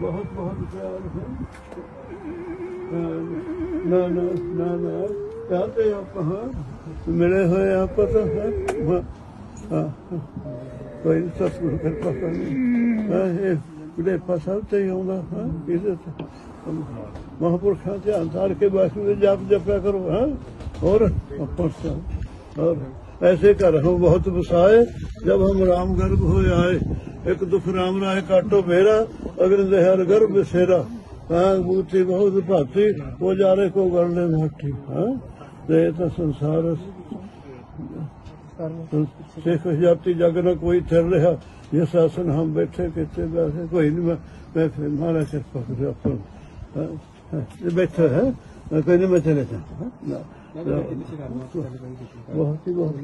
ਬਹੁਤ ਬਹੁਤ ਪਿਆਰ ਹੈ ਹਾਂ, ਨਾ ਨਾ ਨਾ ਨਾ ਕਹਤੇ ਆਪਾਂ ਹਾਂ, ਮਿਲੇ ਹੋਏ ਆਪਾਂ ਤਾਂ ਹੈ ਹਾਂ, ਹਾਂ, ਕੋਈ ਸਤਿਗੁਰ ਕਿਰਪਾ ਕਰਨੀ ਹਾਂ, ਇਹ ਬੁਢੇ ਸਭ ਤੇ ਹੀ ਆਉਂਦਾ ਹਾਂ ਇਹਦੇ ਤੇ ਮਹਾਂਪੁਰਖਾਂ ਤੇ ਅੰਤਾਰ ਕੇ ਵਾਹਿਗੁਰੂ ਦੇ ਜਾਪ ਜਪਿਆ ਕਰੋ ਹਾਂ और अपन सब और ऐसे कर हम बहुत बसाए जब हम राम गर्भ हो आए एक दुख राम राय काटो मेरा अगर हर गर्भ सेरा हाँ बूती बहुत भाती वो जारे को गलने भाटी हाँ ते तो संसार सिख जाति जग न कोई थिर रहा ये शासन हम बैठे कहते वैसे कोई नहीं मैं मैं फिर मारा कृपा करे अपन हाँ, हाँ, ये बैठे है मैं कोई नहीं मैं चले जाता हाँ, ना, ना, बहुत ही बहुत